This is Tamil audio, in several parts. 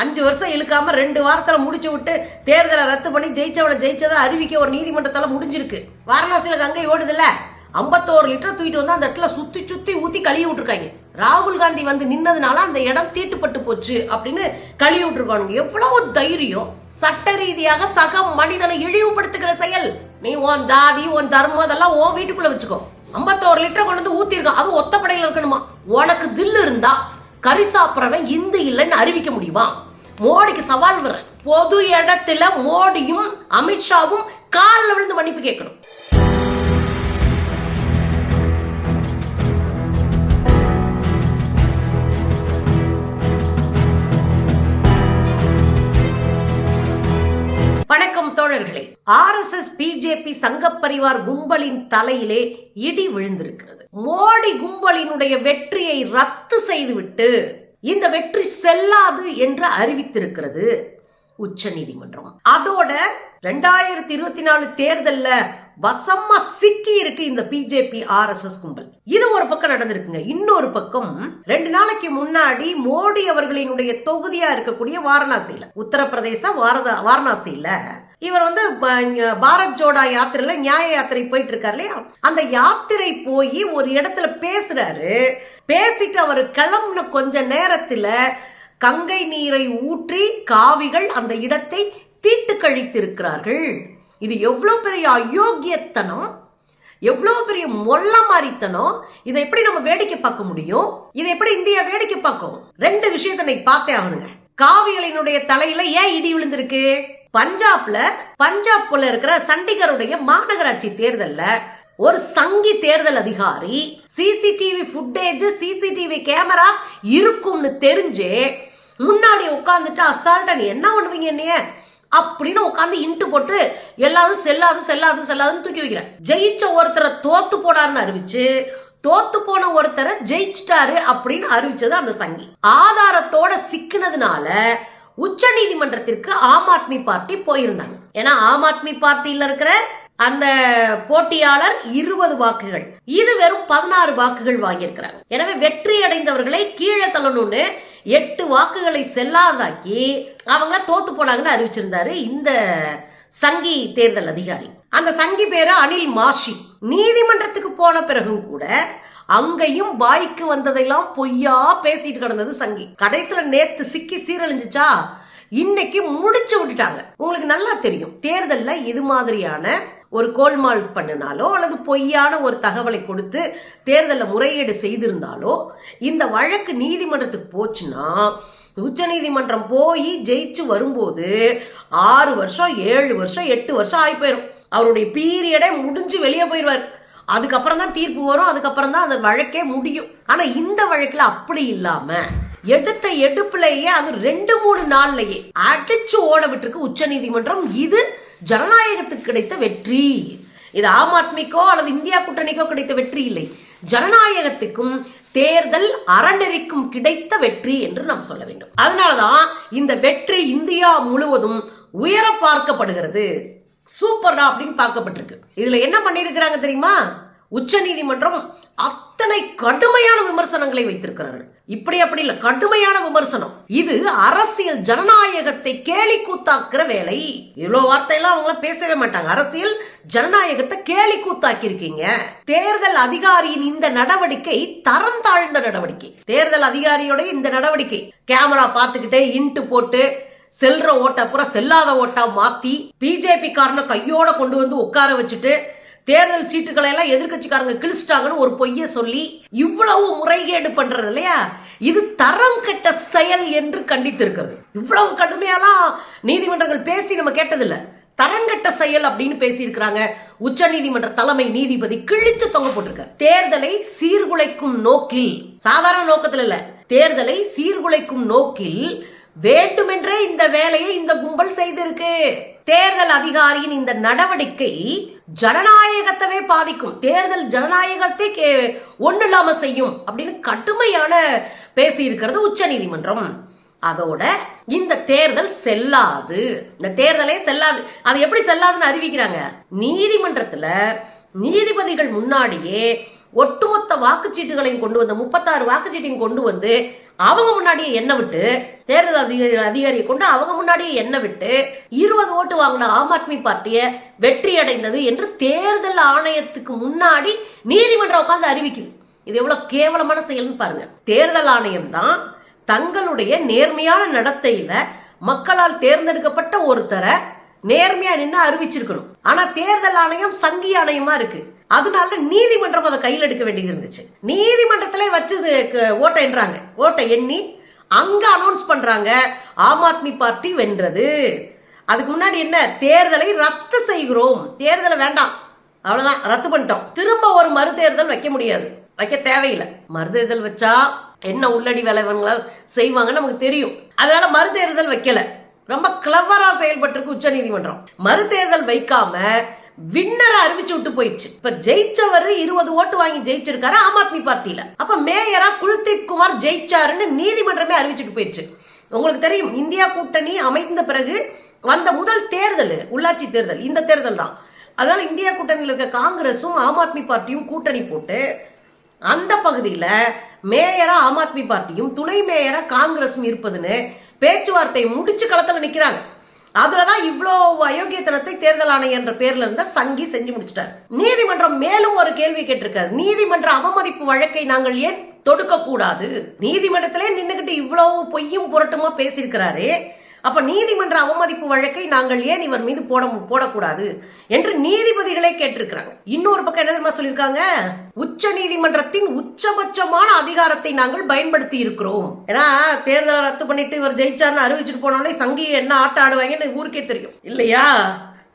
அஞ்சு வருஷம் இழுக்காமல் ரெண்டு வாரத்தில் முடிச்சு விட்டு தேர்தலை ரத்து பண்ணி ஜெயிச்சவனை ஜெயிச்சதை அறிவிக்க ஒரு நீதிமன்றத்தால் முடிஞ்சிருக்கு. வாரணாசியில் கங்கை ஓடுதுல்ல? ஐம்பத்தோரு லிட்டர் தூக்கிட்டு வந்து அந்த இடத்துல சுற்றி சுற்றி ஊற்றி கழுவி விட்ருக்காங்க ராகுல் காந்தி வந்து நின்னதுனால அந்த இடம் தீட்டுப்பட்டு போச்சு அப்படின்னு கழுவி விட்ருக்கானுங்க எவ்வளவு தைரியம்? சட்ட ரீதியாக சக மனிதனை இழிவுபடுத்துகிற செயல். நீ உன் தாதி உன் தர்மம் அதெல்லாம் உன் வீட்டுக்குள்ள வச்சுக்கோ. ஐம்பத்தோரு லிட்டர் கொண்டு வந்து ஊற்றிருக்கோம் அது ஒத்தப்படையில் இருக்கணுமா? உனக்கு தில்லு இருந்தா கறி சாப்பிட்றவன் இந்து இல்லைன்னு அறிவிக்க முடியுமா? மோடிக்கு சவால் வர பொது இடத்துல மோடியும் அமித்ஷாவும் காலில் விழுந்து மன்னிப்பு கேட்கணும். வணக்கம் தோழர்களே. ஆர்எஸ்எஸ் பிஜேபி சங்க பரிவார் கும்பலின் தலையிலே இடி விழுந்திருக்கிறது. மோடி கும்பலினுடைய வெற்றியை ரத்து செய்துவிட்டு இந்த வெற்றி செல்லாது என்று அறிவித்திருக்கிறது உச்ச நீதிமன்றம். அதோட ரெண்டாயிரத்தி இருபத்தி நாலு தேர்தல்ல வசமா சிக்கி இருக்கு இந்த பிஜேபி ஆர்எஸ்எஸ் கும்பல். இது ஒரு பக்கம் நடந்திருக்குங்க. இன்னொரு பக்கம் ரெண்டு நாளைக்கு முன்னாடி மோடி அவர்களினுடைய தொகுதியா இருக்கக்கூடிய வாரணாசியில உத்தரப்பிரதேச வாரத வாரணாசியில இவர் வந்து ப- பாரத் ஜோடா யாத்திரையில நியாய யாத்திரை போயிட்டு இருக்காரு இல்லையா? அந்த யாத்திரை போய் ஒரு இடத்துல பேசுறாரு. பேசிட்டு அவர் கிளம்புன கொஞ்ச நேரத்தில் கங்கை நீரை ஊற்றி காவிகள் அந்த இடத்தை தீட்டு கழித்திருக்கிறார்கள். இது எவ்வளோ பெரிய அயோக்கியத்தனம்? எவ்வளோ பெரிய மொல்ல இதை எப்படி நம்ம வேடிக்கை பார்க்க முடியும்? இதை எப்படி இந்தியா வேடிக்கை பார்க்கும்? ரெண்டு விஷயத்தை பார்த்தே ஆகணுங்க. காவிகளினுடைய தலையில ஏன் இடி விழுந்திருக்கு? பஞ்சாப்ல பஞ்சாப்ல இருக்கிற சண்டிகருடைய மாநகராட்சி தேர்தலில் ஒரு சங்கி தேர்தல் அதிகாரி சிசிடிவி ஃபுட்டேஜ் சிசிடிவி கேமரா இருக்கும்னு தெரிஞ்சே முன்னாடி உட்காந்துட்டு அசால்ட்டா நீ என்ன பண்ணுவீங்க என்னைய? அப்படின்னு உட்காந்து இன்ட்டு போட்டு எல்லாரும் செல்லாது செல்லாது செல்லாதுன்னு தூக்கி வைக்கிறேன். ஜெயிச்ச ஒருத்தரை தோத்து போடாருன்னு அறிவிச்சு தோத்து போன ஒருத்தரை ஜெயிச்சிட்டாரு அப்படின்னு அறிவிச்சது அந்த சங்கி. ஆதாரத்தோட சிக்கினதுனால உச்ச நீதிமன்றத்திற்கு ஆம் ஆத்மி பார்ட்டி போயிருந்தாங்க. ஏன்னா ஆம் ஆத்மி பார்ட்டியில இருக்கிற அந்த போட்டியாளர் இருபது வாக்குகள். இது வெறும் பதினாறு வாக்குகள் வாங்கியிருக்கிறாங்க எனவே வெற்றி அடைந்தவர்களை கீழே தள்ளணும்னு எட்டு வாக்குகளை செல்லாதாக்கி அவங்க தோத்து போனாங்கன்னு அறிவிச்சிருந்தாரு இந்த சங்கி தேர்தல் அதிகாரி. அந்த சங்கி பேரு அனில் மாஷி. நீதிமன்றத்துக்கு போன பிறகும் கூட அங்கேயும் வாய்க்கு வந்ததெல்லாம் பொய்யா பேசிட்டு கிடந்தது சங்கி. கடைசியில நேத்து சிக்கி சீரழிஞ்சிச்சா இன்னைக்கு முடிச்சு விட்டுட்டாங்க. உங்களுக்கு நல்லா தெரியும் தேர்தல்ல இது மாதிரியான ஒரு கோல்மால் பண்ணினாலோ அல்லது பொய்யான ஒரு தகவலை கொடுத்து தேர்தலில் முறையீடு செய்திருந்தாலோ இந்த வழக்கு நீதிமன்றத்துக்கு போச்சுன்னா உச்சநீதிமன்றம் போய் ஜெயிச்சு வரும்போது ஆறு வருஷம் ஏழு வருஷம் எட்டு வருஷம் ஆகி போயிடும் அவருடைய பீரியடே முடிஞ்சு வெளியே போயிடுவார் அதுக்கப்புறம் தான் தீர்ப்பு வரும் அதுக்கப்புறம் தான் அந்த வழக்கே முடியும். ஆனால் இந்த வழக்கில் அப்படி இல்லாமல் எடுத்த எடுப்புலயே அது ரெண்டு மூணு நாள்லயே அடிச்சு ஓட விட்டுருக்கு உச்ச நீதிமன்றம். இது ஜனநாயகத்துக்கு கிடைத்த வெற்றி. இது ஆம் ஆத்மிக்கோ அல்லது இந்தியா கூட்டணிக்கோ கிடைத்த வெற்றி இல்லை. ஜனநாயகத்துக்கும் தேர்தல் அறநெறிக்கும் கிடைத்த வெற்றி என்று நாம் சொல்ல வேண்டும். அதனாலதான் இந்த வெற்றி இந்தியா முழுவதும் உயர பார்க்கப்படுகிறது. சூப்பர்டா அப்படின்னு பார்க்கப்பட்டிருக்கு. இதுல என்ன பண்ணியிருக்கிறாங்க தெரியுமா? உச்ச நீதிமன்றம் அத்தனை கடுமையான விமர்சனங்களை வைத்திருக்கிறார்கள். இப்படி அப்படி இல்லை கடுமையான விமர்சனம். இது அரசியல் ஜனநாயகத்தை கேலி கூத்தாக்குற வேலை. இவ்வளவு வார்த்தையெல்லாம் அவங்கள பேசவே மாட்டாங்க. அரசியல் ஜனநாயகத்தை கேலி கூத்தாக்கி இருக்கீங்க தேர்தல் அதிகாரியின் இந்த நடவடிக்கை தரம் தாழ்ந்த நடவடிக்கை. தேர்தல் அதிகாரியோட இந்த நடவடிக்கை. கேமரா பார்த்துக்கிட்டே இன்ட்டு போட்டு செல்ற ஓட்டை பூரா செல்லாத ஓட்டா மாத்தி பிஜேபி காரனை கையோட கொண்டு வந்து உட்கார வச்சுட்டு தேர்தல் சீட்டுகளை எல்லாம் எதிர்க்கட்சிக்காரங்க கிழிச்சிட்டாங்கன்னு ஒரு பொய்ய சொல்லி இவ்வளவு முறைகேடு பண்றது இல்லையா? இது தரம் கெட்ட செயல் என்று கண்டித்திருக்கிறது. இவ்வளவு கடுமையாலாம் நீதிமன்றங்கள் பேசி நம்ம கேட்டதில்ல. தரங்கட்ட செயல் அப்படின்னு பேசியிருக்கிறாங்க. உச்ச நீதிமன்ற தலைமை நீதிபதி கிழிச்சு தொங்க போட்டிருக்க தேர்தலை சீர்குலைக்கும் நோக்கில் சாதாரண நோக்கத்தில் இல்ல தேர்தலை சீர்குலைக்கும் நோக்கில் வேண்டுமென்றே இந்த வேலையை இந்த கும்பல் செய்திருக்கு. தேர்தல் அதிகாரியின் இந்த நடவடிக்கை ஜனநாயகத்தவே பாதிக்கும். தேர்தல் ஜனநாயகத்தை கே- ஒண்ணு இல்லாம செய்யும் அப்படின்னு கடுமையான பேசியிருக்கிறது உச்ச நீதிமன்றம் அதோட இந்த தேர்தல் செல்லாது. இந்த தேர்தலே செல்லாது. அது எப்படி செல்லாதுன்னு அறிவிக்கிறாங்க. நீதிமன்றத்துல நீதிபதிகள் முன்னாடியே ஒட்டுமொத்த வாக்குச்சீட்டுகளையும் கொண்டு வந்து முப்பத்தாறு வாக்குச்சீட்டையும் கொண்டு வந்து அவங்க முன்னாடியே எண்ண விட்டு தேர்தல் அதிகாரி அதிகாரியை கொண்டு அவங்க முன்னாடியே எண்ண விட்டு இருபது ஓட்டு வாங்கின ஆம் ஆத்மி பார்ட்டியை வெற்றி அடைந்தது என்று தேர்தல் ஆணையத்துக்கு முன்னாடி நீதிமன்றம் உட்காந்து அறிவிக்குது. இது எவ்வளவு கேவலமான செயல்னு பாருங்க. தேர்தல் ஆணையம் தான் தங்களுடைய நேர்மையான நடத்தையில மக்களால் தேர்ந்தெடுக்கப்பட்ட ஒருத்தரை நேர்மையா நின்று அறிவிச்சிருக்கணும். ஆனா தேர்தல் ஆணையம் சங்கி ஆணையமா இருக்கு. அதனால நீதிமன்றம் அதை கையில் எடுக்க வேண்டியது இருந்துச்சு. நீதிமன்றத்திலே வச்சு ஓட்டை எண்ணுறாங்க ஓட்டை எண்ணி அங்கே அனௌன்ஸ் பண்ணுறாங்க ஆம் ஆத்மி பார்ட்டி வென்றது. அதுக்கு முன்னாடி என்ன? தேர்தலை ரத்து செய்கிறோம். தேர்தலை வேண்டாம். அவ்வளோதான் ரத்து பண்ணிட்டோம். திரும்ப ஒரு மறுதேர்தல் வைக்க முடியாது. வைக்க தேவையில்லை. மறுதேர்தல் வச்சா என்ன உள்ளடி விளைவங்களா செய்வாங்கன்னு நமக்கு தெரியும். அதனால மறுதேர்தல் வைக்கல. ரொம்ப கிளவரா செயல்பட்டிருக்கு உச்ச நீதிமன்றம். மறுதேர்தல் வைக்காம வின்னரை அறிவிச்சு விட்டு போயிடுச்சு. இப்ப ஜெயிச்சவர் இருபது ஓட்டு வாங்கி ஜெயிச்சிருக்காரு ஆம் ஆத்மி பார்ட்டியில. அப்ப மேயரா குல்தீப் குமார் ஜெயிச்சாருன்னு நீதிமன்றமே அறிவிச்சுட்டு போயிடுச்சு. உங்களுக்கு தெரியும் இந்தியா கூட்டணி அமைந்த பிறகு வந்த முதல் தேர்தல் உள்ளாட்சி தேர்தல் இந்த தேர்தல் தான். அதனால இந்தியா கூட்டணியில் இருக்க காங்கிரஸும் ஆம் ஆத்மி பார்ட்டியும் கூட்டணி போட்டு அந்த பகுதியில் மேயரா ஆம் ஆத்மி பார்ட்டியும் துணை மேயரா காங்கிரஸும் இருப்பதுன்னு பேச்சுவார்த்தை முடிச்சு களத்தில் நிற்கிறாங்க அதுல தான் இவ்வளோ அயோக்கியத்தனத்தை தேர்தல் ஆணையம் என்ற பேர்ல இருந்த சங்கி செஞ்சு முடிச்சிட்டார். நீதிமன்றம் மேலும் ஒரு கேள்வி கேட்டிருக்காரு. நீதிமன்ற அவமதிப்பு வழக்கை நாங்கள் ஏன் தொடுக்க கூடாது நீதிமன்றத்திலே நின்னுகிட்டு இவ்வளவு பொய்யும் புரட்டுமா பேசியிருக்கிறாரு? அப்ப நீதிமன்ற அவமதிப்பு வழக்கை நாங்கள் ஏன் இவர் மீது போட போடக்கூடாது என்று நீதிபதிகளே கேட்டிருக்கிறாங்க. இன்னொரு பக்கம் என்ன தெரியுமா சொல்லியிருக்காங்க? உச்ச நீதிமன்றத்தின் உச்சபட்சமான அதிகாரத்தை நாங்கள் பயன்படுத்தி இருக்கிறோம். ஏன்னா தேர்தலை ரத்து பண்ணிட்டு இவர் ஜெயிச்சார்னு அறிவிச்சிட்டு போனோடனே சங்கி என்ன ஆட்டம் ஆடுவாங்கன்னு ஊருக்கே தெரியும். இல்லையா?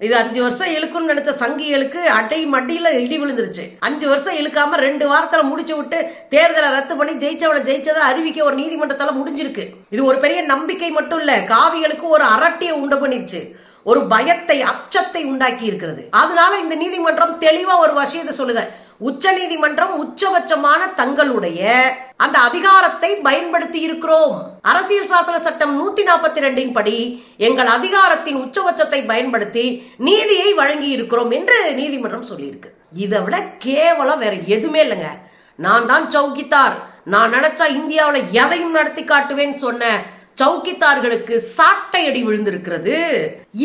இது அஞ்சு வருஷம் இழுக்கும்னு நினைச்ச சங்கிகளுக்கு அட்டை மட்டியில் இடி விழுந்துருச்சு. அஞ்சு வருஷம் இழுக்காம ரெண்டு வாரத்தில் முடிச்சு விட்டு தேர்தலை ரத்து பண்ணி ஜெயிச்சவனை ஜெயிச்சதை அறிவிக்க ஒரு நீதிமன்றத்தால் முடிஞ்சிருக்கு. இது ஒரு பெரிய நம்பிக்கை மட்டும் இல்ல காவிகளுக்கு ஒரு அரட்டியை உண்டு பண்ணிருச்சு. ஒரு பயத்தை அச்சத்தை உண்டாக்கி இருக்கிறது. அதனால இந்த நீதிமன்றம் தெளிவா ஒரு விஷயத்தை சொல்லுது. உச்ச நீதிமன்றம் உச்சபட்சமான தங்களுடைய அந்த அதிகாரத்தை பயன்படுத்தி இருக்கிறோம். அரசியல் சாசன சட்டம் நூத்தி நாற்பத்தி ரெண்டின் படி எங்கள் அதிகாரத்தின் உச்சபட்சத்தை பயன்படுத்தி நீதியை வழங்கி இருக்கிறோம் என்று நீதிமன்றம் சொல்லியிருக்கு. இதை விட கேவலம் வேற எதுவுமே இல்லைங்க. நான் தான் சௌகித்தார் நான் நினைச்சா இந்தியாவில் எதையும் நடத்தி காட்டுவேன்னு சொன்ன சௌக்கித்தார்களுக்கு சாட்டை அடி விழுந்திருக்கிறது.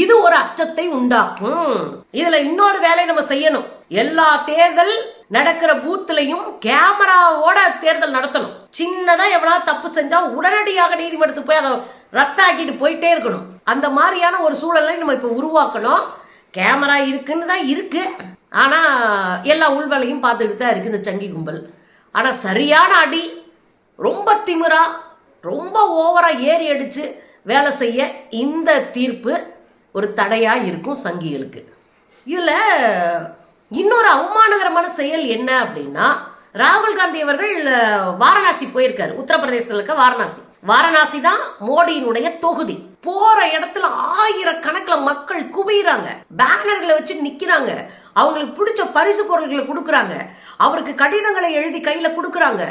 இது ஒரு அச்சத்தை உண்டாக்கும். இதுல இன்னொரு வேலையை நம்ம செய்யணும். எல்லா தேர்தல் நடக்கிற பூத்துலையும் கேமராவோட தேர்தல் நடத்தணும். சின்னதா எவ்வளவு தப்பு செஞ்சா உடனடியாக நீதிமன்றத்துக்கு போய் அதை ரத்தாக்கிட்டு போயிட்டே இருக்கணும். அந்த மாதிரியான ஒரு சூழலை நம்ம இப்ப உருவாக்கணும். கேமரா இருக்குன்னு தான் இருக்கு. ஆனா எல்லா உள்வேலையும் பார்த்துக்கிட்டு தான் இருக்கு இந்த சங்கி கும்பல். ஆனா சரியான அடி ரொம்ப திமிரா ரொம்ப ஓவராக ஏறி அடித்து வேலை செய்ய இந்த தீர்ப்பு ஒரு தடையாக இருக்கும் சங்கிகளுக்கு. இதில் இன்னொரு அவமானகரமான செயல் என்ன அப்படின்னா ராகுல் காந்தி அவர்கள் வாரணாசி போயிருக்காரு. உத்தரப்பிரதேசத்தில் இருக்க வாரணாசி. வாரணாசி தான் மோடியினுடைய தொகுதி. போற இடத்துல ஆயிரக்கணக்கில் மக்கள் குவியுறாங்க. பேனர்களை வச்சு நிக்கிறாங்க. அவங்களுக்கு பிடிச்ச பரிசு பொருட்களை கொடுக்குறாங்க. அவருக்கு கடிதங்களை எழுதி கையில கொடுக்குறாங்க.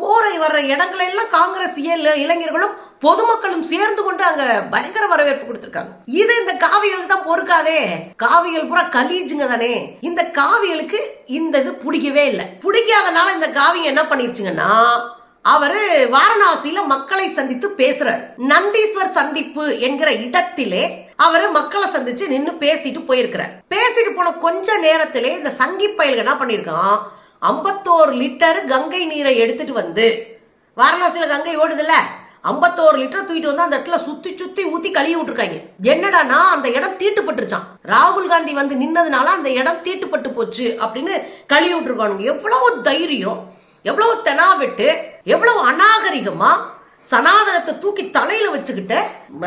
போரை வர்ற இடங்களை எல்லாம் காங்கிரஸ் இயல் இளைஞர்களும் பொதுமக்களும் சேர்ந்து கொண்டு அங்க பயங்கர வரவேற்பு கொடுத்திருக்காங்க. இது இந்த காவிகளுக்கு தான் பொறுக்காதே. காவியல் பூரா கலீஜுங்க தானே. இந்த காவியலுக்கு இந்த இது பிடிக்கவே இல்லை. பிடிக்காதனால இந்த காவியம் என்ன பண்ணிருச்சுங்கன்னா அவரு வாரணாசியில மக்களை சந்தித்து பேசுறாரு. நந்தீஸ்வர் சந்திப்பு என்கிற இடத்திலே அவரு மக்களை சந்திச்சு நின்று பேசிட்டு போயிருக்கிறார். பேசிட்டு போன கொஞ்ச நேரத்திலே இந்த சங்கி பயல்கள் என்ன பண்ணிருக்கான் ஐம்பத்தோரு லிட்டர் கங்கை நீரை எடுத்துட்டு வந்து வாரணாசியில் கங்கை ஓடுதுல்ல ஐம்பத்தோரு லிட்டர் தூக்கிட்டு வந்து அந்த இடத்துல சுத்தி சுத்தி ஊத்தி கழுவி விட்டுருக்காங்க. என்னடானா அந்த இடம் தீட்டுப்பட்டுருச்சான் ராகுல் காந்தி வந்து நின்னதுனால அந்த இடம் தீட்டுப்பட்டு போச்சு அப்படின்னு கழுவி விட்டுருக்கானுங்க. எவ்வளவு தைரியம் எவ்வளவு தெனாவிட்டு எவ்வளவு அநாகரிகமா சனாதனத்தை தூக்கி தலையில வச்சுக்கிட்டு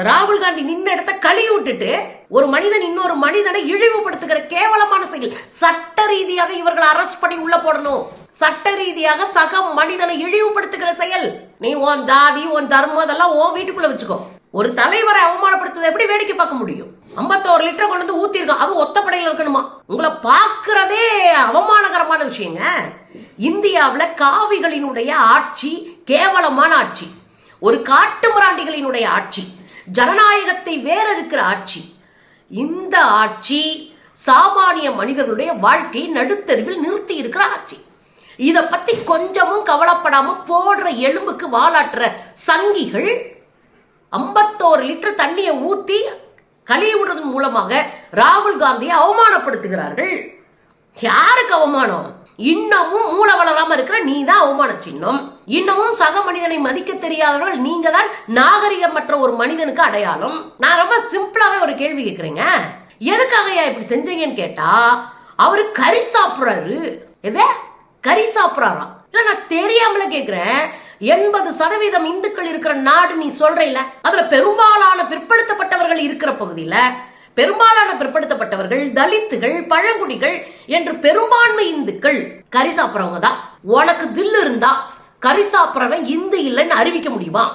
ராகுல் காந்தி நின்ன இடத்த கழுவி விட்டுட்டு ஒரு மனிதன் இன்னொரு மனிதனை இழிவுபடுத்துகிற கேவலமான செயல். சட்ட ரீதியாக இவர்கள் அரஸ்ட் பண்ணி உள்ள போடணும். சட்ட ரீதியாக சக மனிதனை இழிவுபடுத்துகிற செயல். நீ உன் தாதி உன் தர்மம் அதெல்லாம் உன் வீட்டுக்குள்ள வச்சுக்கோ. ஒரு தலைவரை அவமானப்படுத்துவதை எப்படி வேடிக்கை பார்க்க முடியும்? ஐம்பத்தோரு லிட்டர் கொண்டு வந்து ஊத்திருக்கோம் அதுவும் ஒத்தப்படையில் இருக்கணுமா? உங்களை பார்க்கறதே அவமானகரமான விஷயங்க. இந்தியாவில் காவிகளினுடைய ஆட்சி கேவலமான ஆட்சி. ஒரு காட்டுமிராண்டிகளினுடைய ஆட்சி ஜனநாயகத்தை வேற இருக்கிற ஆட்சி. இந்த ஆட்சி சாமானிய மனிதர்களுடைய வாழ்க்கையை நடுத்தருவில் நிறுத்தி இருக்கிற ஆட்சி. இதை பத்தி கொஞ்சமும் கவலைப்படாம போடுற எலும்புக்கு வாலாட்டுற சங்கிகள் ஐம்பத்தோரு லிட்டர் தண்ணியை ஊத்தி கழுவி விடுறதன் மூலமாக ராகுல் காந்தியை அவமானப்படுத்துகிறார்கள். யாருக்கு அவமானம்? இன்னமும் மூளை வளராம இருக்கிற நீ தான் அவமான சின்னம். இன்னமும் சக மனிதனை மதிக்க தெரியாதவர்கள் நீங்க தான் நாகரிகமற்ற ஒரு மனிதனுக்கு அடையாளம். நான் ரொம்ப சிம்பிளாவே ஒரு கேள்வி கேட்கிறேங்க எதுக்காகயா இப்படி செஞ்சீங்கன்னு கேட்டா அவரு கறி சாப்பிடுறாரு. எதே? கறி சாப்பிடறாரா? இல்ல நான் தெரியாமல கேக்குறேன். எண்பது சதவீதம் இந்துக்கள் இருக்கிற நாடு நீ சொல்றீல அதுல பெரும்பாலான பிற்படுத்தப்பட்டவர்கள் இருக்கிற பகுதியில பெரும்பாலான பிற்படுத்தப்பட்டவர்கள் தலித்துகள் பழங்குடிகள் என்று பெரும்பான்மை இந்துக்கள் கறி சாப்பிட்றவங்க தான். உனக்கு தில்லு இருந்தா கறி சாப்பிட்றவன் இந்து இல்லைன்னு அறிவிக்க முடியுமா?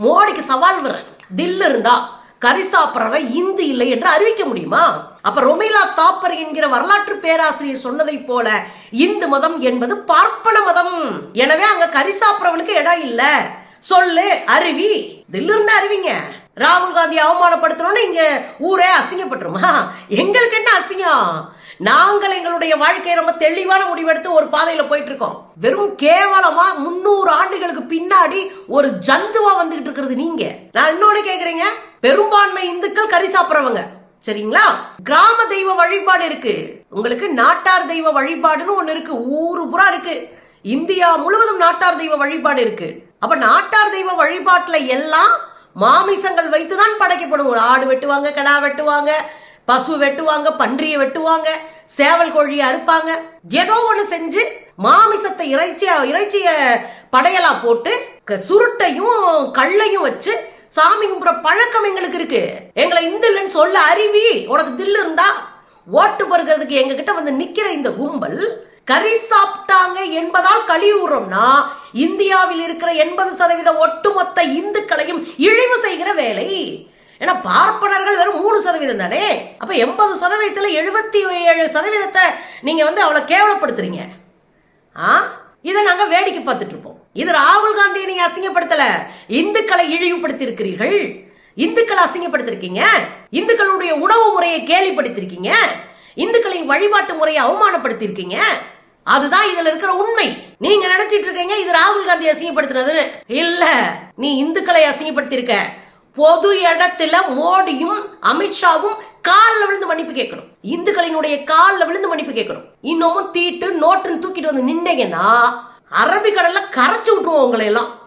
மோடிக்கு சவால் விடுறேன். தில்லு இருந்தா கறி சாப்பிட்றவன் இந்து இல்லை என்று அறிவிக்க முடியுமா? அப்ப ரொமிலா தாப்பர் என்கிற வரலாற்று பேராசிரியர் சொன்னதை போல இந்து மதம் என்பது பார்ப்பன மதம். எனவே அங்க கறி சாப்பிட்றவனுக்கு இடம் இல்லை. சொல்லு அருவி தில்லு இருந்தா அறிவிங்க. ராகுல் காந்தி அவமானப்படுத்தணும்னு இங்கே ஊரே அசிங்கப்பட்டுருமா? எங்களுக்கு என்ன அசிங்கம்? நாங்கள் எங்களுடைய வாழ்க்கையை ரொம்ப தெளிவான முடிவெடுத்து ஒரு பாதையில் போயிட்டு இருக்கோம் வெறும் கேவலமா முன்னூறு ஆண்டுகளுக்கு பின்னாடி ஒரு ஜந்துவா வந்துகிட்டு இருக்கிறது நீங்க. நான் இன்னொன்னு கேக்குறீங்க. பெரும்பான்மை இந்துக்கள் கறி சாப்பிட்றவங்க. சரிங்களா? கிராம தெய்வ வழிபாடு இருக்கு. உங்களுக்கு நாட்டார் தெய்வ வழிபாடுன்னு ஒண்ணு இருக்கு. ஊரு புறா இருக்கு. இந்தியா முழுவதும் நாட்டார் தெய்வ வழிபாடு இருக்கு. அப்ப நாட்டார் தெய்வ வழிபாட்டுல எல்லாம் மாமிசங்கள் வைத்து தான் படைக்கப்படும். ஒரு ஆடு வெட்டுவாங்க கடா வெட்டுவாங்க பசு வெட்டுவாங்க பன்றியை வெட்டுவாங்க சேவல் கோழியை அறுப்பாங்க. ஏதோ ஒன்று செஞ்சு மாமிசத்தை இறைச்சியா இறைச்சிய படையலா போட்டு க- சுருட்டையும் கல்லையும் வச்சு சாமி கும்பிட்ற பழக்கம் எங்களுக்கு இருக்கு. எங்களை இந்து இல்லைன்னு சொல்ல அருவி உனக்கு தில்லு இருந்தா ஓட்டு பருகிறதுக்கு எங்ககிட்ட வந்து நிக்கிற இந்த கும்பல் கறி சாப்பிட்டாங்க என்பதால் கழிவுறோம்னா இந்தியாவில் இருக்கிற எண்பது சதவீத ஒட்டுமொத்த இந்துக்களையும் இழிவு செய்கிற வேலை. ஏன்னா பார்ப்பனர்கள் வெறும் மூணு சதவீதம் தானே? அப்ப எண்பது சதவீதத்துல எழுபத்தி ஏழு சதவீதத்தை நீங்க வந்து அவ்வளோ கேவலப்படுத்துறீங்க. ஆ? இதை நாங்க வேடிக்கை பார்த்துட்டு இருப்போம். இது ராகுல் காந்தியை நீங்க அசிங்கப்படுத்தல. இந்துக்களை இழிவுபடுத்தி இருக்கிறீர்கள் இந்துக்களை அசிங்கப்படுத்திருக்கீங்க. இந்துக்களுடைய உணவு முறையை கேலிப்படுத்திருக்கீங்க. இந்துக்களின் வழிபாட்டு முறையை அவமானப்படுத்தியிருக்கீங்க. அதுதான் இதுல இருக்கிற உண்மை. நீங்க நினைச்சிட்டு இருக்கீங்க இது ராகுல் காந்தி அசிங்கப்படுத்தினதுன்னு. இல்ல நீ இந்துக்களை அசிங்கப்படுத்தியிருக்க. பொது இடத்துல மோடியும் அமித்ஷாவும் காலில் விழுந்து மன்னிப்பு கேட்கணும். இந்துக்களினுடைய காலில் விழுந்து மன்னிப்பு கேட்கணும். இன்னமும் தீட்டு நோட்டுன்னு தூக்கிட்டு வந்து நின்னீங்கன்னா அரபிக்கடல்ல கரைச்சு விட்டுருவோம் உங்களை எல்லாம்.